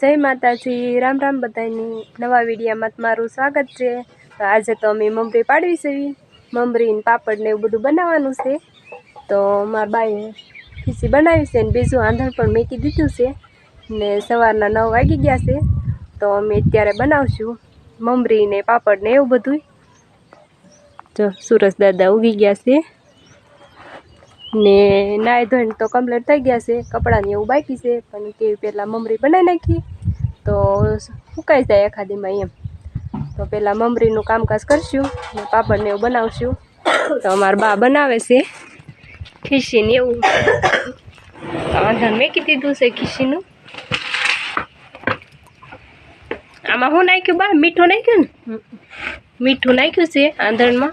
જય માતાજી, રામ રામ બધાની. નવા વિડીયામાં તમારું સ્વાગત છે. તો આજે તો અમે મમરી પાડવી છે. મમરી ને પાપડ ને એવું બધું બનાવવાનું છે. તો મારા બાએ ખીસી બનાવી છે ને બીજું આંધણ પણ મેકી દીધું છે. ને સવારના નવ વાગી ગયા છે. તો અમે અત્યારે બનાવશું મમરી ને પાપડ ને એવું બધું જો સુરસ દાદા ઉગી ગયા છે. ને નાય ધોઈને તો કમ્પ્લીટ થઈ ગયા છે કપડાની એવું બાકી છે, પણ કે પહેલાં મમરી બનાવી નાખી. તો સુકાઈ જાય એખાદીમાં એમ. તો પહેલાં મમરીનું કામકાજ કરશું પાપડને એવું બનાવશું. તો અમારા બા બનાવે છે ખીસીને એવું. આંધણ મેકી દીધું છે ખીસીનું. આમાં શું નાખ્યું બા? મીઠું નાખ્યું ને? મીઠું નાખ્યું છે આંધણમાં.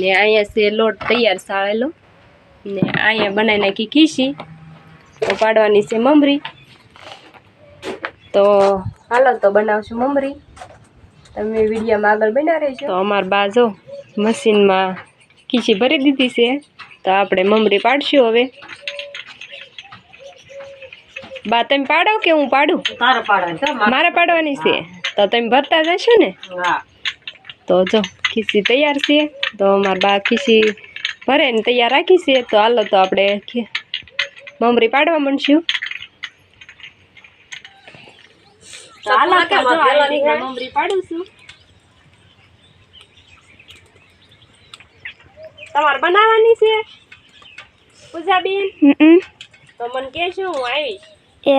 ને અહીંયા છે લોટ તૈયાર સાળેલો ને અહીંયા બનાવી નાખી ખીસી. તો પાડવાની છે મમરી. તો હાલો તો બનાવશું મમરી. તમે વિડીયોમાં આગળ બના રહેજો. તો અમારા બા જો મશીનમાં ખીસી ભરી દીધી છે. તો આપણે મમરી પાડશું હવે. બા તમે પાડો કે હું પાડું? મારે પાડવાની છે. તો તમે ભરતા જશો ને? તો જો ખીસી તૈયાર છે. તો મારા બા ખીસી ભરે ને તૈયાર રાખી છે. તો હાલો તો આપણે મમરી પાડવા રીતના મમરી પાડું છું. તમારે બનાવવાની છે? પૂજાબેન? તો મને કહેજો હું આવીશ. એ.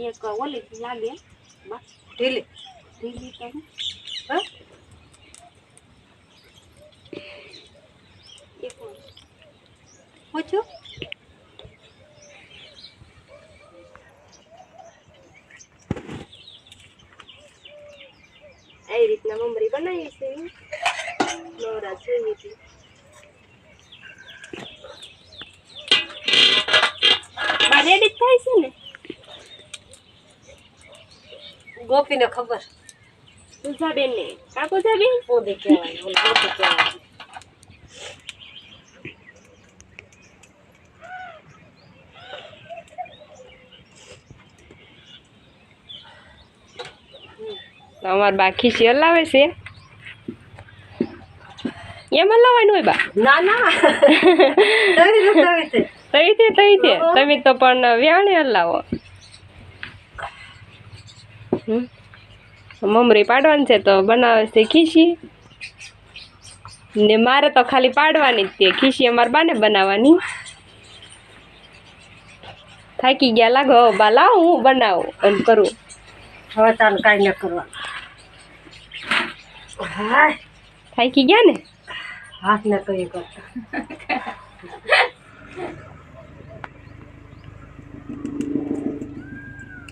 એક ઓલી લાગે બસ ઢીલી. ઢીલી તો હું. હા? એક મિનિટ. પૂછ્યું આવી રીતના મમરી બનાવી છે નવરા જોઈ હતી બા રેડી થાય છે ને ગોપીને ખબર. પૂજાબેન ને કા પૂજાબેન પોદી કહેવાય ઓલી ગોપી કહેવાય તમારે બાકી છે હલાવે છે. એમ હલાવવાનું હોય બા? ના ના. તવી છે તવી તે તઈ તે તમે તો પણ વ્યાણે હલાવો. મમરી પાડવાની છે તો બનાવે છે ખીસી. ને મારે તો ખાલી પાડવાની જ તે ખીસી અમારે બાને બનાવવાની. થાકી ગયા લાગો. બા લાવ હું બનાવું એમ કરું. હવે તારે કાંઈ ન કરવા થાકી ગયા ને? હાથ ને કરી કરતા.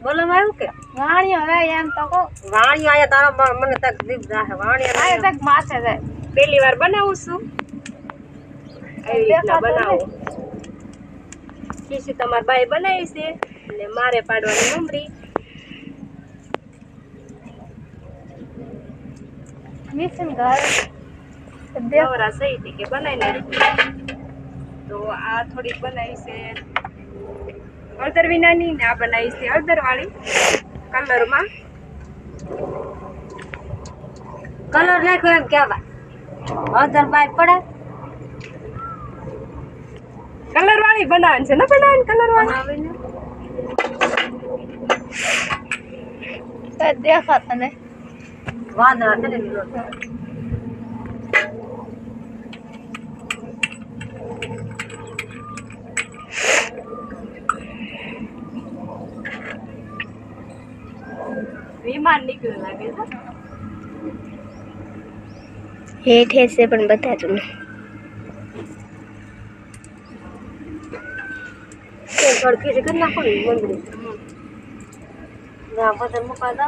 બોલો આવ્યું કે? વાણી હવે એમ તો કહો. વાણી આયા તારા મને તક દીપ જાહે વાણિયા આયા તક માથે જાય. પહેલી વાર બનાવું છું. એવી રીતના બનાવું. ખીસી તમારા બાઈ બનાવી છે ને મારે પાડવાની મમરી. મિસિંગ ઘર. દેવરા સહી હતી કે બનાવી તો આ થોડીક બનાવી છે. હળદર વિનાની ને આ બનાવી છે હળદર વાળી કલરમાં. કલર નાખ્યો એમ કહેવાય. હળદર બાય પડે. કલર વાળી બનાવવાની છે ને બનાવવાની કલર વાળી? દેખા વાંધો ને. લીલો વિમાન નીકળ્યું લાગે છે હેઠે છે પણ બતાતું નહીં. કરી નાખો ને મંદિર ના બધા મૂકા દો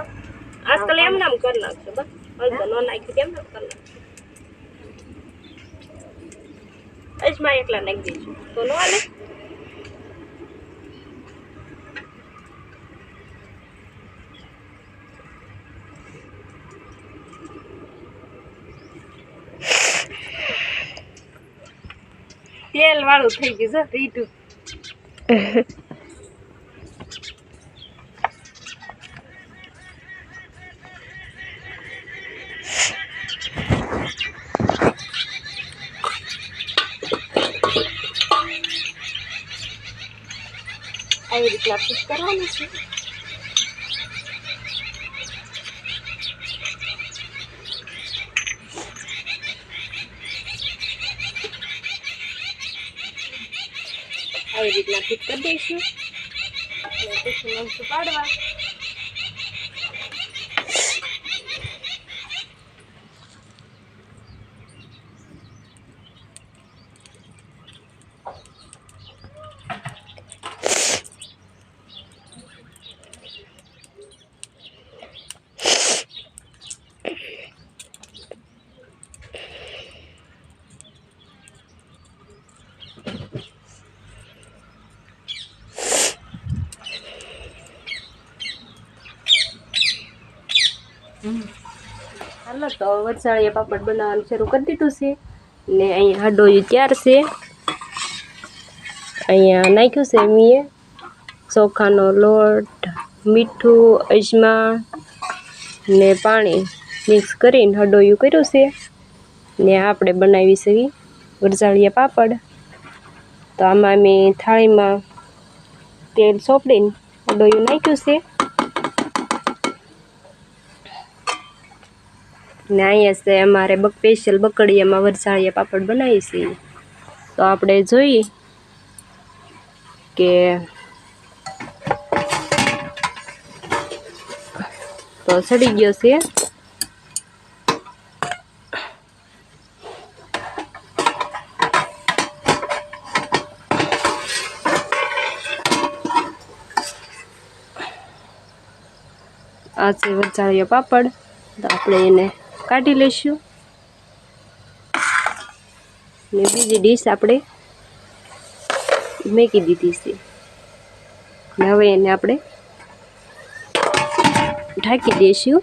આજકાલ એમ નામ કરી નાખશે બસ. હળદર ન નાખ્યું કેમ નામ કરી નાખશે અજમા એકલા નાખી દઈશું તો નો હાલે તેલ વાળું થઈ ગયું છે રીટું આવી રીતના કરવાનું છે. આવી રીતના ફિટ કરી દઈશું. પાડવા. હાલો, તો વરસાળીયા પાપડ બનાવવાનું શરૂ કરી દીધું છે. ને અહીંયા હડોયું તૈયાર છે. અહીંયા નાખ્યું છે મીએ. ચોખાનો લોટ, મીઠું, અજમા ને પાણી મિક્સ કરીને હડોયું કર્યું છે. ને આપણે બનાવી છે વરસાળીયા પાપડ. તો આમાં મેં થાળીમાં તેલ સોપડીને હડોયું નાખ્યું છે. ને અહીંયા છે અમારે બક સ્પેશિયલ બકડીયામાં વરસાળિયા પાપડ બનાવીએ છીએ. તો આપણે જોઈએ કે તો સડી ગયો છે. આ છે વરસાળિયા પાપડ. તો આપણે એને કાઢી લઈશું ને બીજી ડીશ આપણે મેકી દીધી છે. ને હવે એને આપણે ઢાંકી દઈશું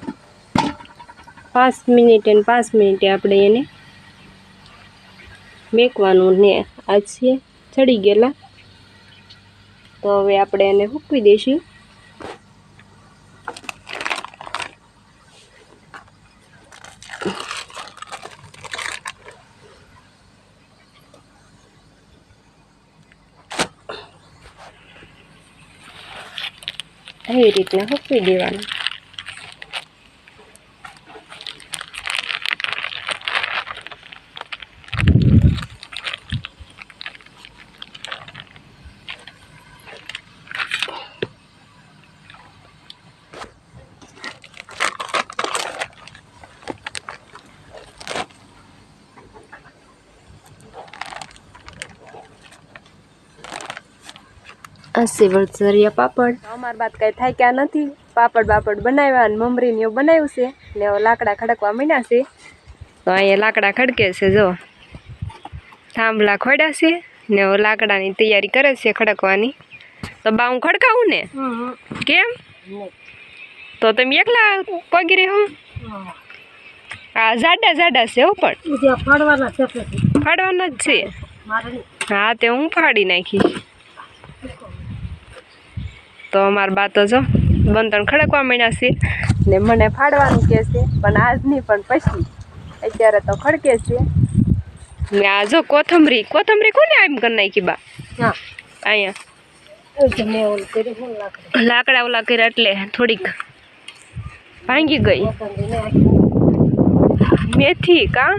પાંચ મિનિટ અને પાંચ મિનિટે આપણે એને મેકવાનું ને આ છે ચડી ગયેલા. તો હવે આપણે એને મૂકવી દઈશું એવી રીતના મૂકવી દેવાનું. આ છે પાપડ. અમારી બાદ કાંઈ થાય ક્યાં નથી. પાપડ બાપડ બનાવ્યા અને મમરીને એવું બનાવ્યું છે. ને હવે લાકડા ખડકવા માંડ્યા છે. તો અહીંયા લાકડા ખડકે છે જો. થાંભલા ખોડ્યા છે ને હવે લાકડાની તૈયારી કરે છે ખડકવાની. તો બા હું ખડકાવું ને? કેમ? તો તમે એકલા પગી રહો આ જાડા જાડા છે હો પણ. ફાડવાના જ છે? હા તે હું ફાડી નાખીશ. તો અમાર બા તો જો બંધન ખડકવા માંડ્યા છે ને મને ફાડવાનું કહે છે પણ આજ નહીં પણ પછી. અત્યારે તો ખડકે છે. ને આ જો કોથમરી કોથમરી કોને એમ કરી નાખી બા? હા. અહીંયા. લાકડા. ઓલા કર્યા એટલે થોડીક ભાંગી ગઈ. મેથી કા?